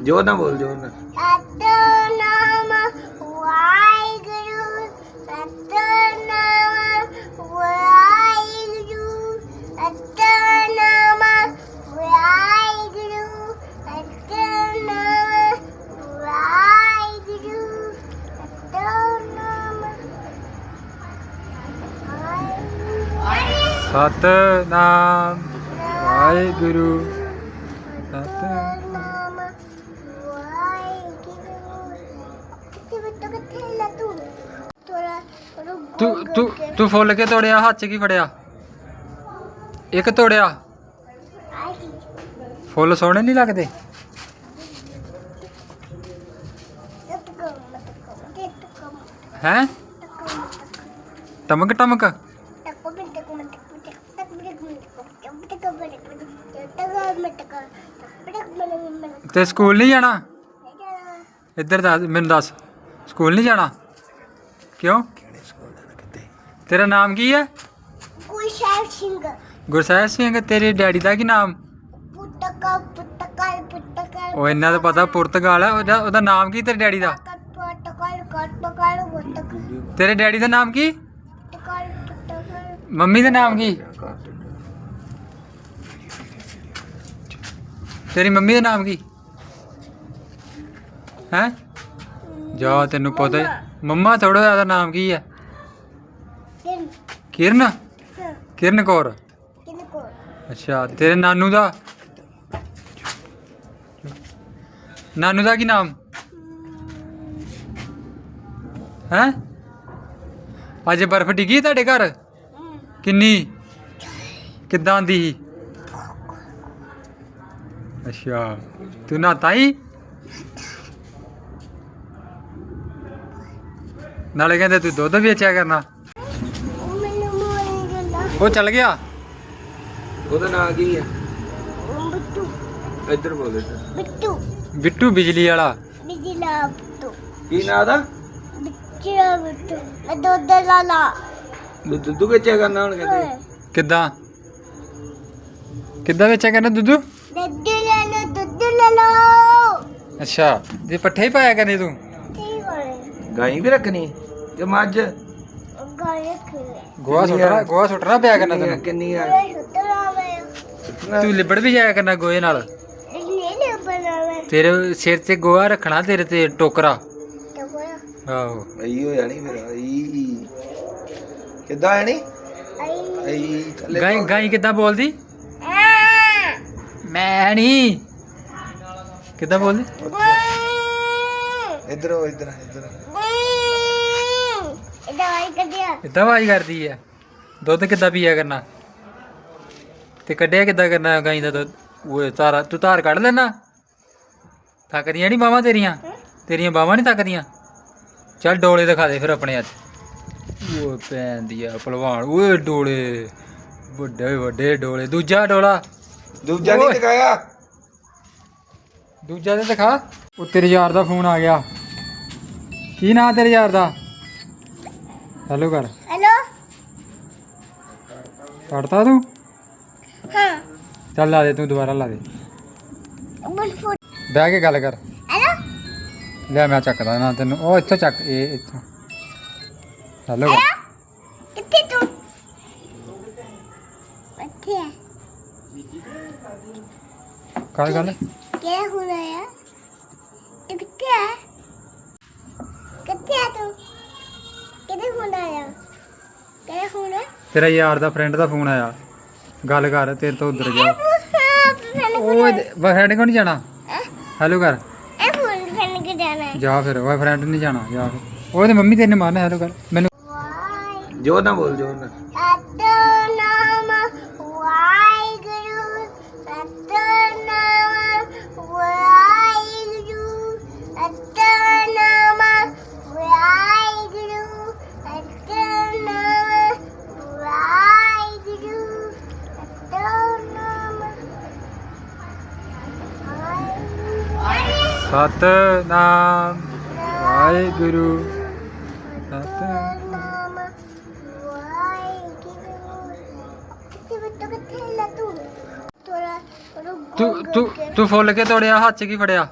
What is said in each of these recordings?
ਜੋਰ ਨਾਲ ਬੋਲ ਜੋਰ ਨਾਲ। ਸਤਨਾਮ ਵਾਹਿਗੁਰੂ ਸਤਨਾਮ ਵਾਹਿਗੁਰੂ ਸਤਨਾਮ ਵਾਹਿਗੁਰੂ ਸਤਨਾਮ ਵਾਹਿਗੁਰੂ ਸਤਨਾਮ ਸਤਨਾਮ ਵਾਹਿਗੁਰੂ ਸਤ ਸਤਨਾਮ ਵਾਹਿਗੁਰੂ ਕਿੱਥੇ ਬੱਤੋ ਕਿੱਥੇ ਲੈ ਤੂੰ ਤੋਰਾ ਤੂੰ ਤੂੰ ਤੂੰ ਫੁੱਲ ਕੇ ਤੋੜਿਆ, ਹੱਥ 'ਚ ਕੀ ਫੜਿਆ? ਇੱਕ ਤੋੜਿਆ। ਫੁੱਲ ਸੋਹਣੇ ਨਹੀਂ ਲੱਗਦੇ? ਹੈ? ਟਮਕ ਟਮਕ। ਤੇ ਸਕੂਲ ਨਹੀਂ ਜਾਣਾ? ਇੱਧਰ ਦੱਸ, ਮੈਨੂੰ ਦੱਸ। ਸਕੂਲ ਨਹੀਂ ਜਾਣਾ? ਕਿਉਂ? ਤੇਰਾ ਨਾਮ ਕੀ ਹੈ? ਕੁਸ਼ਲ ਸਿੰਘ। ਗੁਰਸਹਿਬ ਸਿੰਘ ਤੇਰੇ ਡੈਡੀ ਦਾ ਕੀ ਨਾਮ? ਪੁੱਤਕਾ ਪੁੱਤਕਾ ਪੁੱਤਕਾ ਉਹ ਇਹਨਾਂ ਦਾ ਪਤਾ ਪੁਰਤਗਾਲ ਹੈ। ਉਹਦਾ ਉਹਦਾ ਨਾਮ ਕੀ ਤੇਰੇ ਡੈਡੀ ਦਾ? ਪੁੱਤਕਾ ਪੁੱਤਕਾ ਪੁੱਤਕਾ ਤੇਰੇ ਡੈਡੀ ਦਾ ਨਾਮ ਕੀ? ਮੰਮੀ ਦਾ ਨਾਮ ਕੀ? ਤੇਰੀ ਮੰਮੀ ਦਾ ਨਾਮ ਕੀ? ਹੈ? ਜਾ ਤੈਨੂੰ ਪਤਾ ਮੰਮਾ। ਥੋੜਾ ਜ਼ਿਆਦਾ ਨਾਮ ਕੀ ਹੈ? ਕਿਰਨ? ਕਿਰਨ ਕੌਰ? ਅੱਛਾ ਤੇਰੇ ਨਾਨੂ ਦਾ? ਨਾਨੂ ਦਾ ਕੀ ਨਾਮ? ਹੈ? ਅੱਜ ਬਰਫ਼ ਡਿੱਗੀ ਤੁਹਾਡੇ ਘਰ? ਕਿੰਨੀ? ਕਿੱਦਾਂ ਦੀ? ਸੀ ਅੱਛਾ ਤੂੰ ਨਹਾਤਾ ਹੀ? ਨਾਲੇ ਕਹਿੰਦੇ ਤੂੰ ਦੁੱਧ ਵੇਚਿਆ ਕਰਨਾ। ਉਹ ਚੱਲ ਗਿਆ? ਉਹਦਾ ਨਾਂ ਕੀ ਹੈ ਬਿੱਟੂ। ਇੱਧਰ ਬੋਲ ਇੱਧਰ। ਬਿੱਟੂ। ਬਿੱਟੂ ਬਿਜਲੀ ਵਾਲਾ। ਬਿਜਲਾ ਬਿੱਟੂ। ਕੀ ਨਾਂ ਦਾ ਬਿੱਟੂ ਬਿੱਟੂ। ਮੈਂ ਦੁੱਧ ਲਾ ਲਾ ਦੁੱਧ ਦੁੱਧ ਵੇਚਿਆ ਕਰਨਾ ਹੁਣ ਕਹਿੰਦੇ। ਕਿੱਦਾਂ? ਕਿੱਦਾਂ ਵੇਚਿਆ ਕਰਨਾ ਦੁੱਧ? ਦੁੱਧ ਲੈ ਲੋ ਦੁੱਧ ਲੈ ਲੋ ਅੱਛਾ ਇਹ ਪੱਠੇ ਹੀ ਪਾਇਆ ਕਰਨੇ ਤੂੰ? ਠੀਕ ਹੋਏ ਗਾਈ ਵੀ ਰੱਖਣੀ ਤੇ ਮੱਝ? ਗਾਣੇ ਗੋਹਾ ਸੁੱਟਣਾ ਗੋਹਾ ਸੁੱਟਣਾ ਪਿਆ ਕਰਨਾ ਤੈਨੂੰ? ਕਿੰਨੀ ਆ? ਤੂੰ ਲਿਬੜ ਵੀ ਜਾਇਆ ਕਰਨਾ ਗੋਹੇ ਨਾਲ? ਤੇਰੇ ਸਿਰ ਤੇ ਗੋਹਾ ਰੱਖਣਾ ਤੇਰੇ ਤੇ ਟੋਕਰਾ। ਆਹੋ। ਆਈ ਹੋ ਜਾਣੀ ਫਿਰ ਆਈ ਕਿੱਦਾਂ ਆਣੀ ਆਈ ਆਈ ਥੱਲੇ ਗਾਈ ਗਾਈ ਕਿੱਦਾਂ ਬੋਲਦੀ? ਮੈਂ ਨਹੀਂ ਕਿੱਦਾਂ ਬੋਲਦੀ? ਇੱਧਰ ਹੋ ਇੱਧਰ ਇੱਧਰ। ਦਵਾਈ ਕੱਢਿਆ ਇਦਾਂ ਆਵਾਜ਼ ਕਰਦੀ ਹੈ ਦੁੱਧ ਕਿੱਦਾਂ ਪੀਆ ਕਰਨਾ? ਤੇ ਕੱਢਿਆ ਕਿੱਦਾਂ ਕਰਨਾ ਗਾਈ ਦਾ ਦੁੱਧ? ਉਹ ਧਾਰਾ ਤੂੰ ਧਾਰ ਕੱਢ ਲੈਣਾ ਥੱਕਦੀਆਂ ਨਹੀਂ ਬਾਹਾਂ ਤੇਰੀਆਂ? ਤੇਰੀਆਂ ਬਾਹਾਂ ਨਹੀਂ ਥੱਕਦੀਆਂ? ਚੱਲ ਡੋਲੇ ਦਿਖਾ ਦੇ ਫਿਰ ਆਪਣੇ ਅੱਜ ਉਹ ਭੈਣ ਦੀ ਆ ਭਲਵਾਨ। ਓਏ ਡੋਲੇ। ਵੱਡੇ ਵੱਡੇ ਡੋਲੇ। ਦੂਜਾ ਡੋਲਾ। ਦੂਜਾ ਨਹੀਂ। ਦਿਖਾਇਆ? ਦੂਜਾ ਤੇ ਦਿਖਾ। ਉਹ ਤੇਰੇ ਯਾਰ ਦਾ ਫੋਨ ਆ ਗਿਆ। ਕੀ ਨਾਂ ਤੇਰੇ ਯਾਰ ਦਾ? ਹੈਲੋ ਕਰ। ਹੈਲੋ ਕੱਢਤਾ ਤੂੰ? ਹਾਂ। ਚੱਲ ਲਾ ਦੇ ਤੂੰ ਦੁਬਾਰਾ ਲਾ ਦੇ। ਬਹਿ ਕੇ ਗੱਲ ਕਰ। ਹੈਲੋ ਲੈ ਮੈਂ ਚੱਕਦਾ ਨਾ ਤੈਨੂੰ। ਉਹ ਇੱਥੋਂ ਚੱਕ ਇਹ ਇੱਥੋਂ। ਹੈਲੋ ਕਰ। ਕਿੱਥੇ ਤੂੰ? ਇੱਥੇ ਹੈ ਕਰ ਗੱਲ। ਕੀ ਹੋ ਰਿਹਾ ਹੈ ਤੂੰ ਕਿੱਥੇ ਹੈ ਕਿੱਥੇ ਹੈ ਤੂੰ? ਤੇਰਾ ਯਾਰ ਦਾ ਫਰੈਂਡ ਦਾ ਫੋਨ ਆਇਆ। ਗੱਲ ਕਰ, ਤੇਰੇ ਤੋਂ ਉਧਰ ਗਿਆ। ਉਹ ਫਰੈਂਡ ਕੋ ਨਹੀਂ ਜਾਣਾ? ਹੈਲੋ ਕਰ। ਇਹ ਫੋਨ ਫੈਨ ਕੇ ਜਾਣਾ ਜਾ ਫਿਰ ਉਹ ਫਰੈਂਡ ਨਹੀਂ ਜਾਣਾ, ਜਾ ਫਿਰ। ਉਹਦੇ ਮੰਮੀ ਤੇਰੇ ਨੇ ਮਾਰਨਾ ਹੈਲੋ ਕਰ। ਮੈਨੂੰ ਜੋਰ ਨਾਲ ਬੋਲ ਜੋਰ ਨਾਲ। ਸਤਨਾਮ। ਵਾਹਿਗੁਰੂ। ਸਤ ਸਤਨਾਮ। ਤੂੰ ਫੁੱਲ ਕੇ ਤੋੜਿਆ ਹੱਥ 'ਚ ਕੀ ਫੜਿਆ?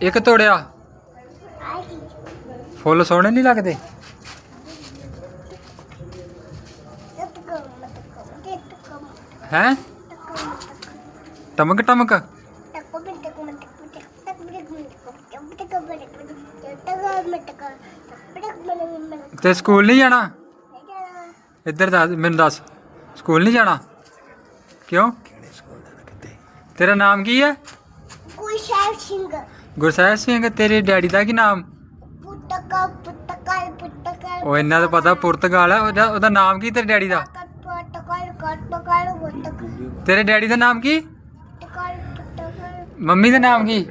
ਇੱਕ ਤੋੜਿਆ। ਫੁੱਲ ਸੋਹਣੇ ਨਹੀਂ ਲੱਗਦੇ? ਹੈ? ਟਮਕ ਟਮਕ। ਤੇ ਸਕੂਲ ਨਹੀਂ ਜਾਣਾ? ਇੱਧਰ ਦੱਸ ਮੈਨੂੰ ਦੱਸ। ਸਕੂਲ ਨਹੀਂ ਜਾਣਾ? ਕਿਉਂ? ਤੇਰਾ ਨਾਮ ਕੀ ਹੈ? ਸ਼ਾਇਦ ਸਿੰਘ। ਗੁਰਸਹਿਬ ਸਿੰਘ ਤੇਰੇ ਡੈਡੀ ਦਾ ਕੀ ਨਾਮ? ਪੁੱਤਕਾ ਪੁੱਤਕਾ ਪੁੱਤਕਾ ਉਹ ਇਹਨਾਂ ਦਾ ਪਤਾ ਪੁਰਤਗਾਲ ਹੈ ਉਹਦਾ ਉਹਦਾ ਨਾਮ ਕੀ ਤੇਰੇ ਡੈਡੀ ਦਾ? ਤੇਰੇ ਡੈਡੀ ਦਾ ਨਾਮ ਕੀ? ਮੰਮੀ ਦਾ ਨਾਮ ਕੀ?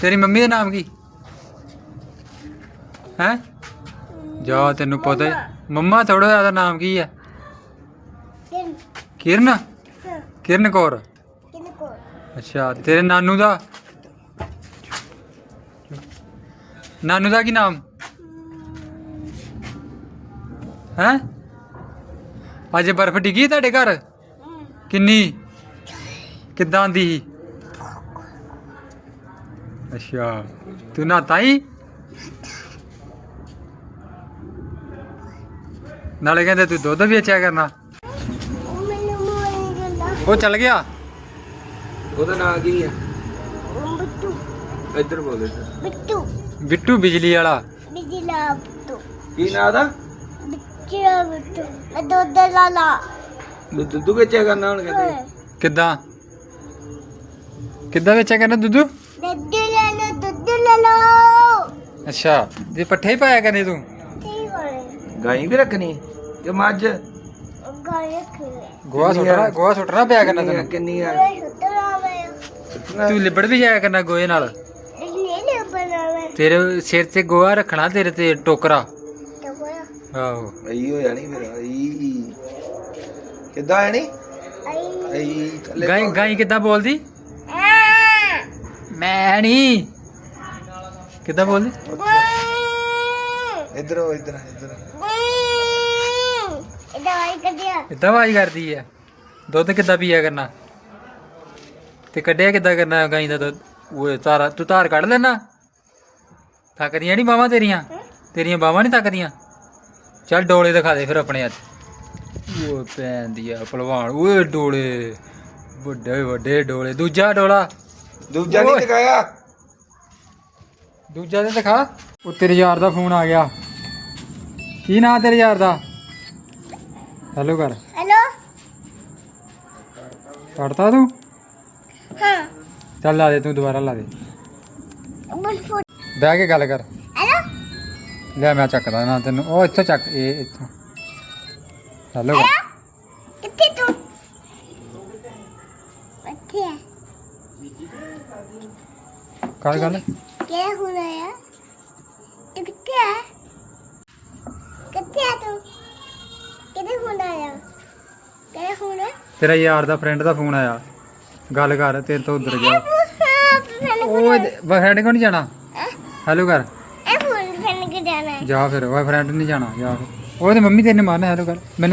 ਤੇਰੀ ਮੰਮੀ ਦਾ ਨਾਮ ਕੀ? ਹੈ? ਜਾ ਤੈਨੂੰ ਪਤਾ ਹੀ- ਮੰਮਾ ਥੋੜਾ ਜ਼ਿਆਦਾ ਨਾਮ ਕੀ ਹੈ? ਕਿਨ ਕਿਰਨ? ਕਿਰਨ ਕੌਰ। ਕਿਨ ਕੋ ਅੱਛਾ ਤੇਰੇ ਨਾਨੂ ਦਾ? ਨਾਨੂ ਦਾ ਕੀ ਨਾਮ? ਹੈ? ਅੱਜ ਬਰਫ਼ ਡਿੱਗੀ ਤੁਹਾਡੇ ਘਰ? ਕਿੰਨੀ? ਕਿੱਦਾਂ ਆਂਦੀ ਸੀ ਅੱਛਾ ਤੂੰ ਨਹਾਤਾ ਹੀ? ਨਾਲੇ ਕਹਿੰਦੇ ਤੂੰ ਦੁੱਧ ਵੇਚਿਆ ਕਰਨਾ। ਉਹ ਮੈਨੂੰ ਮੋੜ ਗੰਦਾ ਉਹ ਚੱਲ ਗਿਆ। ਉਹਦਾ ਨਾਂ ਕੀ ਆ? ਬਿੱਟੂ। ਇੱਧਰ ਬੋਲ ਇੱਧਰ। ਬਿੱਟੂ। ਬਿੱਟੂ ਬਿਜਲੀ ਵਾਲਾ। ਬਿਜਲਾ ਬਿੱਟੂ। ਕੀ ਨਾਂ ਦਾ ਬਿੱਟੂ ਬਿੱਟੂ। ਮੈਂ ਦੁੱਧ ਲਾ ਲਾ। ਦੁੱਧ ਦੁੱਧ ਵੇਚਿਆ ਕਰਨਾ ਹੁਣ ਕਹਿੰਦੇ। ਕਿੱਦਾਂ? ਕਿੱਦਾਂ ਵੇਚਿਆ ਕਰਨਾ ਦੁੱਧ? ਦੁੱਧ ਲੈ ਲੋ ਦੁੱਧ ਲੈ ਲੋ ਅੱਛਾ। ਜੇ ਪੱਠੇ ਹੀ ਪਾਇਆ ਕਰਨੇ ਤੂੰ? ਗਾਈ ਵੀ ਰੱਖਣੀ ਕਿ ਮੱਝ? ਗਾਣੇ ਖੇਲੇ ਗੋਹਾ ਸੁੱਟਣਾ ਗੋਹਾ ਸੁੱਟਣਾ ਪਿਆ ਕਰਨਾ ਤੈਨੂੰ? ਸੁਤਰਾ ਮੈਂ ਤੂੰ ਲਿਬੜ ਵੀ ਜਾਇਆ ਕਰਨਾ ਗੋਹੇ ਨਾਲ। ਇਹ ਲੈ ਬਣਾਵੇ ਤੇਰੇ ਸਿਰ ਤੇ ਗੋਹਾ ਰੱਖਣਾ ਤੇਰੇ ਤੇ ਟੋਕਰਾ। ਤਾਂ ਬੋਲਾ ਆਹੋ। ਆਈ ਹੋ ਜਾਣੀ ਫਿਰ ਆਈ ਕਿੱਦਾਂ ਆਣੀ? ਆਈ ਆਈ ਥੱਲੇ ਗਾਈ ਗਾਈ ਕਿੱਦਾਂ ਬੋਲਦੀ? ਆ ਮੈਂ ਨਹੀਂ ਕਿੱਦਾਂ ਬੋਲਦੀ? ਇੱਧਰ ਹੋ ਇੱਧਰ ਇੱਧਰ ਇਹ ਦਵਾਈ ਕਰ ਦਿਆ ਇਦਾਂ ਆਵਾਜ਼ ਕਰਦੀ ਹੈ ਦੁੱਧ ਕਿੱਦਾਂ ਪੀਆ ਕਰਨਾ? ਤੇ ਕੱਢਿਆ ਕਿੱਦਾਂ ਕਰਨਾ ਗਾਈ ਦਾ ਦੁੱਧ? ਉਹ ਧਾਰਾ ਤੂੰ ਧਾਰ ਕੱਢ ਲੈਣਾ ਥੱਕਦੀਆਂ ਨਹੀਂ ਬਾਹਾਂ ਤੇਰੀਆਂ? ਤੇਰੀਆਂ ਬਾਹਾਂ ਨਹੀਂ ਥੱਕਦੀਆਂ? ਚੱਲ ਡੋਲੇ ਦਿਖਾ ਦੇ ਫਿਰ ਆਪਣੇ ਅੱਜ ਉਹ ਭੈਣ ਦੀ ਆ ਭਲਵਾਨ। ਓਏ ਡੋਲੇ। ਵੱਡੇ ਵੱਡੇ ਡੋਲੇ। ਦੂਜਾ ਡੋਲਾ। ਦੂਜਾ ਨਹੀਂ ਓਏ। ਦਿਖਾਇਆ? ਦੂਜਾ ਤੇ ਦਿਖਾ। ਉਹ ਤੇਰੇ ਯਾਰ ਦਾ ਫੋਨ ਆ ਗਿਆ। ਕੀ ਨਾਂ ਤੇਰੇ ਯਾਰ ਦਾ? ਹੈਲੋ ਕਰ। ਹੈਲੋ ਕੱਢਤਾ ਤੂੰ? ਹਾਂ। ਚੱਲ ਲਾ ਦੇ ਤੂੰ ਦੁਬਾਰਾ ਲਾ ਦੇ। ਬਹਿ ਕੇ ਗੱਲ ਕਰ। ਹੈਲੋ ਲੈ ਮੈਂ ਚੱਕਦਾ ਨਾ ਤੈਨੂੰ। ਉਹ ਇੱਥੋਂ ਚੱਕ ਇਹ ਇੱਥੋਂ। ਹੈਲੋ ਕਿੱਥੇ ਤੂੰ? ਇੱਥੇ ਆ। ਕਰ ਗੱਲ। ਕਿਆ ਹੋ ਰਿਹਾ ਹੈ ਤੂੰ ਕਿੱਥੇ ਆ। ਕਿੱਥੇ ਆ ਤੂੰ? ਕਿਹਦੇ ਫੋਨ ਆਇਆ? ਕਿਹਦੇ ਫੋਨ ਤੇਰਾ ਯਾਰ ਦਾ ਫਰੈਂਡ ਦਾ ਫੋਨ ਆਇਆ। ਗੱਲ ਕਰ ਤੇਰੇ ਤੋਂ ਉਧਰ ਗਿਆ। ਉਹ ਫਰੈਂਡ ਕੋਲ ਨਹੀਂ ਜਾਣਾ? ਹੈਲੋ ਕਰ। ਇਹ ਫੋਨ ਫੈਨ ਕੇ ਜਾਣਾ? ਜਾ ਫਿਰ ਉਹ ਫਰੈਂਡ ਨਹੀਂ ਜਾਣਾ ਫਿਰ। ਉਹ ਤੇ ਮੰਮੀ ਤੇਰੇ ਨੇ ਮਾਰਨਾ ਹੈਲੋ ਕਰ। ਮੈਨੂੰ